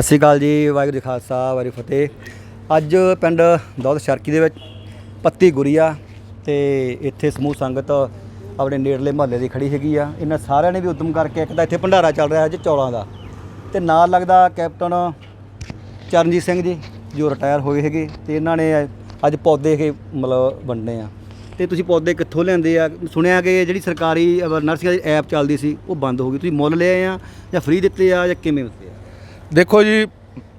ਸਤਿ ਸ਼੍ਰੀ ਅਕਾਲ ਜੀ, ਵਾਹਿਗੁਰੂ ਜੀ ਖਾਲਸਾ, ਵਾਹਿਗੁਰੂ ਫਤਿਹ। ਅੱਜ ਪਿੰਡ ਦੌਲਤ ਸ਼ਰਕੀ ਦੇ ਵਿੱਚ ਪੱਤੀ ਗੁਰੀਆ ਤੇ ਇੱਥੇ ਸਮੂਹ ਸੰਗਤ ਆਪਣੇ ਨੇੜਲੇ ਮਹੱਲੇ ਦੀ ਖੜੀ ਹੈਗੀ ਆ। ਇਹਨਾਂ ਸਾਰਿਆਂ ਨੇ ਵੀ ਉਦਮ ਕਰਕੇ ਇੱਕ ਤਾਂ ਇੱਥੇ ਭੰਡਾਰਾ ਚੱਲ ਰਿਹਾ ਅੱਜ ਚੌਲਾਂ ਦਾ। ਤੇ ਨਾਲ ਲੱਗਦਾ ਕੈਪਟਨ ਚਰਨਜੀਤ ਸਿੰਘ ਜੀ, ਜੋ ਰਿਟਾਇਰ ਹੋਏ ਹੈਗੇ ਤੇ ਇਹਨਾਂ ਨੇ ਅੱਜ ਪੌਦੇ ਇਹ ਮਤਲਬ ਵੰਡਨੇ ਆ। ਤੇ ਤੁਸੀਂ ਪੌਦੇ ਕਿੱਥੋਂ ਲਿਆਂਦੇ ਆ? ਸੁਣਿਆ ਕਿ ਜਿਹੜੀ ਸਰਕਾਰੀ ਨਰਸਰੀ ਐਪ ਚੱਲਦੀ ਸੀ, ਉਹ ਬੰਦ ਹੋ ਗਈ। ਤੁਸੀਂ ਮੁੱਲ ਲਿਆਏ ਆ ਜਾਂ ਫ੍ਰੀ ਦਿੱਤੇ ਆ ਜਾਂ ਕਿਵੇਂ ਦਿੱਤੇ ਆ? ਦੇਖੋ ਜੀ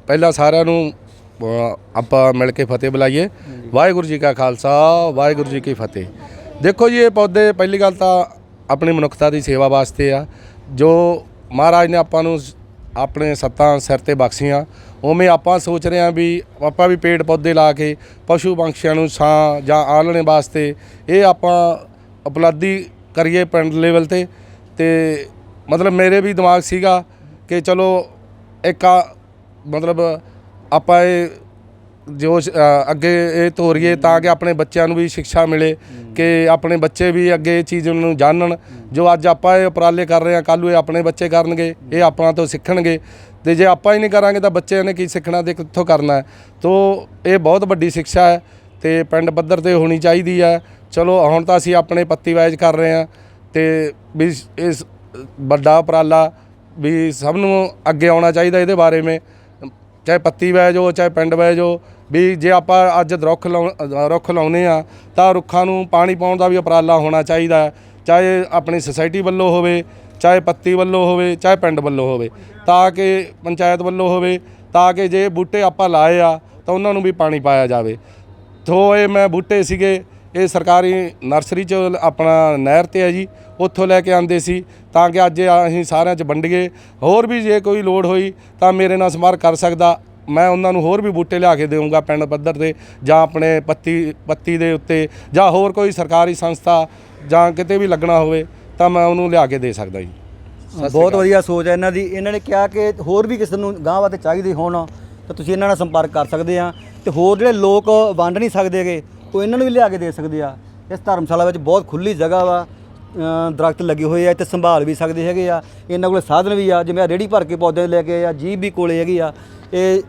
ਪਹਿਲਾਂ ਸਾਰਿਆਂ ਨੂੰ ਅ, ਆਪਾਂ ਮਿਲ ਕੇ ਫਤਿਹ ਬੁਲਾਈਏ। ਵਾਹਿਗੁਰੂ ਜੀ ਕਾ ਖਾਲਸਾ ਵਾਹਿਗੁਰੂ ਜੀ ਕੀ ਫਤਿਹ। ਦੇਖੋ ਜੀ ਇਹ ਪੌਦੇ ਪਹਿਲੀ ਗੱਲ ਤਾਂ ਆਪਣੀ ਮਨੁੱਖਤਾ ਦੀ ਸੇਵਾ ਵਾਸਤੇ ਆ। ਜੋ ਮਹਾਰਾਜ ਨੇ ਆਪਾਂ ਨੂੰ ਸ- ਆਪਣੇ ਸੱਤਾਂ ਸਿਰ ਤੇ ਬਖਸ਼ੀਆਂ ਉਵੇਂ ਆਪਾਂ ਸੋਚ ਰਹੇ ਹਾਂ ਵੀ ਆਪਾਂ ਵੀ ਪੇੜ ਪੌਦੇ ਲਾ ਕੇ ਪਸ਼ੂ ਪੰਛੀਆਂ ਨੂੰ ਛਾਂ ਜਾਂ ਆਲਣੇ ਵਾਸਤੇ ਇਹ ਆਪਾਂ ਉਪਲਬਧੀ ਕਰੀਏ ਪਿੰਡ ਲੈਵਲ ਤੇ। ਤੇ ਮਤਲਬ ਮੇਰੇ ਵੀ ਦਿਮਾਗ ਸੀਗਾ ਕਿ ਚਲੋ ਇੱਕ ਆ ਮਤਲਬ ਆਪਾਂ ਇਹ ਜੋ ਸ਼- ਅ, ਅੱਗੇ ਇਹ ਤੋਰੀਏ ਤਾਂ ਕਿ ਆਪਣੇ ਬੱਚਿਆਂ ਨੂੰ ਵੀ ਸਿੱਖਿਆ ਮਿਲੇ ਕਿ ਆਪਣੇ ਬੱਚੇ ਵੀ ਅੱਗੇ ਇਹ ਚੀਜ਼ ਨੂੰ ਜਾਣਨ। ਜੋ ਅੱਜ ਆਪਾਂ ਇਹ ਉਪਰਾਲੇ ਕਰ ਰਹੇ ਹਾਂ ਕੱਲ੍ਹ ਨੂੰ ਇਹ ਆਪਣੇ ਬੱਚੇ ਕਰਨਗੇ ਇਹ ਆਪਣਾ ਤੋਂ ਸਿੱਖਣਗੇ। ਤੇ ਜੇ ਆਪਾਂ ਹੀ ਨਹੀਂ ਕਰਾਂਗੇ ਤਾਂ ਬੱਚਿਆਂ ਨੇ ਕੀ ਸਿੱਖਣਾ ਤੇ ਕਿੱਥੋਂ ਕਰਨਾ ਹੈ? ਤੋ ਇਹ ਬਹੁਤ ਵੱਡੀ ਸਿੱਖਿਆ ਹੈ ਤੇ ਪਿੰਡ ਪੱਧਰ ਤੇ ਹੋਣੀ ਚਾਹੀਦੀ ਹੈ। ਚਲੋ ਹੁਣ ਤਾਂ ਅਸੀਂ ਆਪਣੇ ਪੱਤੀ ਵਾਇਜ ਕਰ ਰਹੇ ਹਾਂ ਤੇ ਵੀ ਇਸ ਵੱਡਾ ਉਪਰਾਲਾ ਵੀ ਸਭ ਨੂੰ ਅੱਗੇ ਆਉਣਾ ਚਾਹੀਦਾ ਇਹਦੇ ਬਾਰੇ ਮੇ। ਚਾਹੇ ਪੱਤੀ ਬਹਿ ਹੋ ਚਾਹੇ ਪਿੰਡ ਬਹਿ ਹੋ ਵੀ ਜੇ ਆਪਾਂ ਅੱਜ ਰੁੱਖ ਲਾਉ, ਰੁੱਖ ਲਾਉਨੇ ਆ ਤਾਂ ਰੁੱਖਾਂ ਨੂੰ ਪਾਣੀ ਪਾਉਣ ਦਾ ਵੀ ਉਪਰਾਲਾ ਹੋਣਾ ਚਾਹੀਦਾ ਚਾਹੇ ਆਪਣੀ ਸੁਸਾਇਟੀ ਵੱਲੋਂ ਹੋਵੇ, ਚਾਹੇ ਪੱਤੀ ਵੱਲੋਂ ਹੋਵੇ, ਚਾਹੇ ਪਿੰਡ ਵੱਲੋਂ ਹੋਵੇ। ਤਾਂ ਕਿ ਪੰਚਾਇਤ ਵੱਲੋਂ ਹੋਵੇ, ਤਾਂ ਕਿ ਜੇ ਬੂਟੇ ਆਪਾਂ ਲਾਏ ਆ, ਤਾਂ ਉਹਨਾਂ ਨੂੰ ਵੀ ਪਾਣੀ ਪਾਇਆ ਜਾਵੇ। ਤੋ ਇਹ ਮੈਂ ਬੂਟੇ ਸੀਗੇ ਇਹ ਸਰਕਾਰੀ ਨਰਸਰੀ ਚ ਆਪਣਾ ਨਹਿਰ ਤੇ ਹੈ ਜੀ ਉੱਥੋਂ ਲੈ ਕੇ ਆਂਦੇ ਸੀ ਤਾਂ ਕਿ ਅੱਜ ਅਸੀਂ ਸਾਰਿਆਂ ਚ ਵੰਡੀਏ ਹੋਰ ਵੀ ਜੇ ਕੋਈ ਲੋੜ ਹੋਈ ਤਾਂ ਮੇਰੇ ਨਾਲ ਸੰਪਰਕ ਕਰ ਸਕਦਾ। ਮੈਂ ਉਹਨਾਂ ਨੂੰ ਹੋਰ ਵੀ ਬੂਟੇ ਲਿਆ ਕੇ ਦੇਵਾਂਗਾ ਪਿੰਡ ਪੱਧਰ ਤੇ ਜਾਂ ਆਪਣੇ ਪੱਤੀ ਪੱਤੀ ਦੇ ਉੱਤੇ ਜਾਂ ਹੋਰ ਕੋਈ ਸਰਕਾਰੀ ਸੰਸਥਾ ਜਾਂ ਕਿਤੇ ਵੀ ਲੱਗਣਾ ਹੋਵੇ ਤਾਂ ਮੈਂ ਉਹਨੂੰ ਲਿਆ ਕੇ ਦੇ ਸਕਦਾ ਜੀ। ਬਹੁਤ ਵਧੀਆ ਸੋਚ ਹੈ ਇਹਨਾਂ ਦੀ। ਇਹਨਾਂ ਨੇ ਕਿਹਾ ਕਿ ਹੋਰ ਵੀ ਕਿਸੇ ਨੂੰ ਗਾਂਹ ਵਾਸਤੇ ਚਾਹੀਦੇ ਹੋਣ ਤਾਂ ਤੁਸੀਂ ਇਹਨਾਂ ਨਾਲ ਸੰਪਰਕ ਕਰ ਸਕਦੇ ਆ। ਤੇ ਹੋਰ ਜਿਹੜੇ ਲੋਕ ਵੰਡ ਨਹੀਂ ਸਕਦੇਗੇ ਉਹ ਇਹਨਾਂ ਨੂੰ ਵੀ ਲਿਆ ਕੇ ਦੇ ਸਕਦੇ ਆ। ਇਸ ਧਰਮਸ਼ਾਲਾ ਵਿੱਚ ਬਹੁਤ ਖੁੱਲੀ ਜਗ੍ਹਾ ਵਾ। ਦਰਖਤ ਲੱਗੇ ਹੋਏ ਆ ਇੱਥੇ ਸੰਭਾਲ ਵੀ ਸਕਦੇ ਹੈਗੇ ਆ। ਇਹਨਾਂ ਕੋਲ ਸਾਧਨ ਵੀ ਆ ਜਿਵੇਂ ਰੇਹੜੀ ਭਰ ਕੇ ਪੌਦੇ ਲੈ ਕੇ ਆ ਜੀਬ ਵੀ ਕੋਲੇ ਹੈਗੀ ਆ। ਇਹ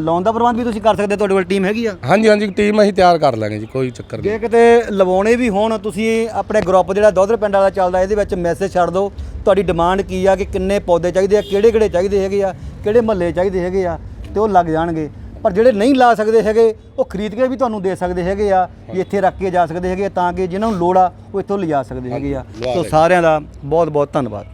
ਲਾਉਣ ਦਾ ਪ੍ਰਬੰਧ ਵੀ ਤੁਸੀਂ ਕਰ ਸਕਦੇ ਤੁਹਾਡੇ ਕੋਲ ਟੀਮ ਹੈਗੀ ਆ? ਹਾਂਜੀ ਹਾਂਜੀ ਟੀਮ ਅਸੀਂ ਤਿਆਰ ਕਰ ਲਾਂਗੇ ਜੀ ਕੋਈ ਚੱਕਰ ਨਹੀਂ। ਜੇ ਕਿਤੇ ਲਵਾਉਣੇ ਵੀ ਹੋਣ ਤੁਸੀਂ ਆਪਣੇ ਗਰੁੱਪ ਜਿਹੜਾ ਦੋਧਰ ਪਿੰਡ ਵਾਲਾ ਚੱਲਦਾ ਇਹਦੇ ਵਿੱਚ ਮੈਸੇਜ ਛੱਡ ਦਿਓ ਤੁਹਾਡੀ ਡਿਮਾਂਡ ਕੀ ਆ ਕਿ ਕਿੰਨੇ ਪੌਦੇ ਚਾਹੀਦੇ ਆ ਕਿਹੜੇ ਕਿਹੜੇ ਚਾਹੀਦੇ ਹੈਗੇ ਆ ਕਿਹੜੇ ਮਹੱਲੇ ਚਾਹੀਦੇ ਹੈਗੇ ਆ ਤੇ ਉਹ ਲੱਗ ਜਾਣਗੇ। ਪਰ ਜਿਹੜੇ ਨਹੀਂ ਲਾ ਸਕਦੇ ਹੈਗੇ ਉਹ ਖਰੀਦ ਕੇ ਵੀ ਤੁਹਾਨੂੰ ਦੇ ਸਕਦੇ ਹੈਗੇ ਆ ਵੀ ਇੱਥੇ ਰੱਖ ਕੇ ਜਾ ਸਕਦੇ ਹੈਗੇ ਆ ਤਾਂ ਕਿ ਜਿਨ੍ਹਾਂ ਨੂੰ ਲੋੜ ਆ ਉਹ ਇੱਥੋਂ ਲਿਜਾ ਸਕਦੇ ਹੈਗੇ ਆ ਸੋ। ਸਾਰਿਆਂ ਦਾ ਬਹੁਤ ਬਹੁਤ ਧੰਨਵਾਦ